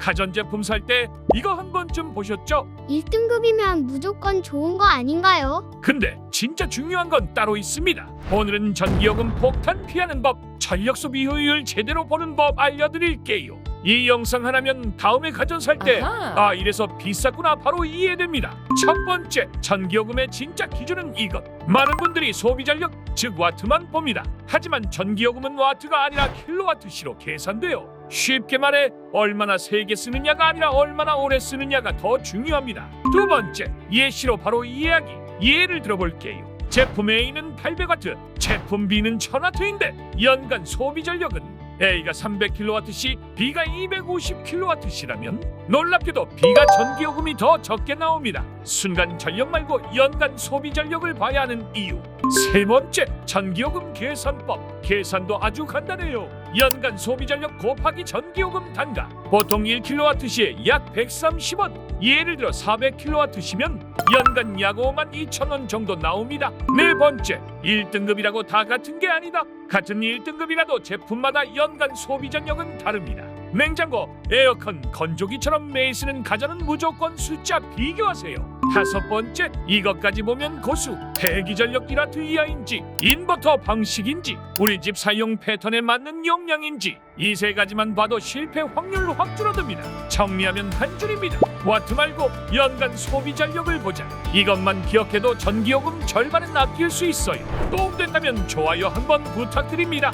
가전제품 살 때 이거 한 번쯤 보셨죠? 1등급이면 무조건 좋은 거 아닌가요? 근데 진짜 중요한 건 따로 있습니다. 오늘은 전기요금 폭탄 피하는 법, 전력 소비 효율 제대로 보는 법 알려드릴게요. 이 영상 하나면 다음에 가전 살 때 아하. 아 이래서 비쌌구나 바로 이해됩니다. 첫 번째 전기요금의 진짜 기준은 이것. 많은 분들이 소비 전력 즉 와트만 봅니다. 하지만 전기요금은 와트가 아니라 킬로와트시로 계산돼요. 쉽게 말해 얼마나 세게 쓰느냐가 아니라 얼마나 오래 쓰느냐가 더 중요합니다. 두 번째 예시로 바로 이야기 예를 들어볼게요. 제품 A는 800W, 제품 B는 1000W인데 연간 소비 전력은 A가 300kW시, B가 250kW시라면 놀랍게도 B가 전기요금이 더 적게 나옵니다. 순간 전력 말고 연간 소비 전력을 봐야 하는 이유. 세 번째, 전기요금 계산법. 계산도 아주 간단해요. 연간 소비 전력 곱하기 전기요금 단가. 보통 1kW시에 약 130원. 예를 들어 400kW시면 연간 약 5만 2천 원 정도 나옵니다. 네 번째, 1등급이라고 다 같은 게 아니다. 같은 1등급이라도 제품마다 연간 소비 전력은 다릅니다. 냉장고, 에어컨, 건조기처럼 매일 쓰는 가전은 무조건 숫자 비교하세요. 다섯 번째, 이것까지 보면 고수, 대기 전력 1와트 이하인지, 인버터 방식인지, 우리 집 사용 패턴에 맞는 용량인지 이 세 가지만 봐도 실패 확률 확 줄어듭니다. 정리하면 한 줄입니다. 와트 말고 연간 소비 전력을 보자. 이것만 기억해도 전기요금 절반은 아낄 수 있어요. 도움된다면 좋아요 한번 부탁드립니다.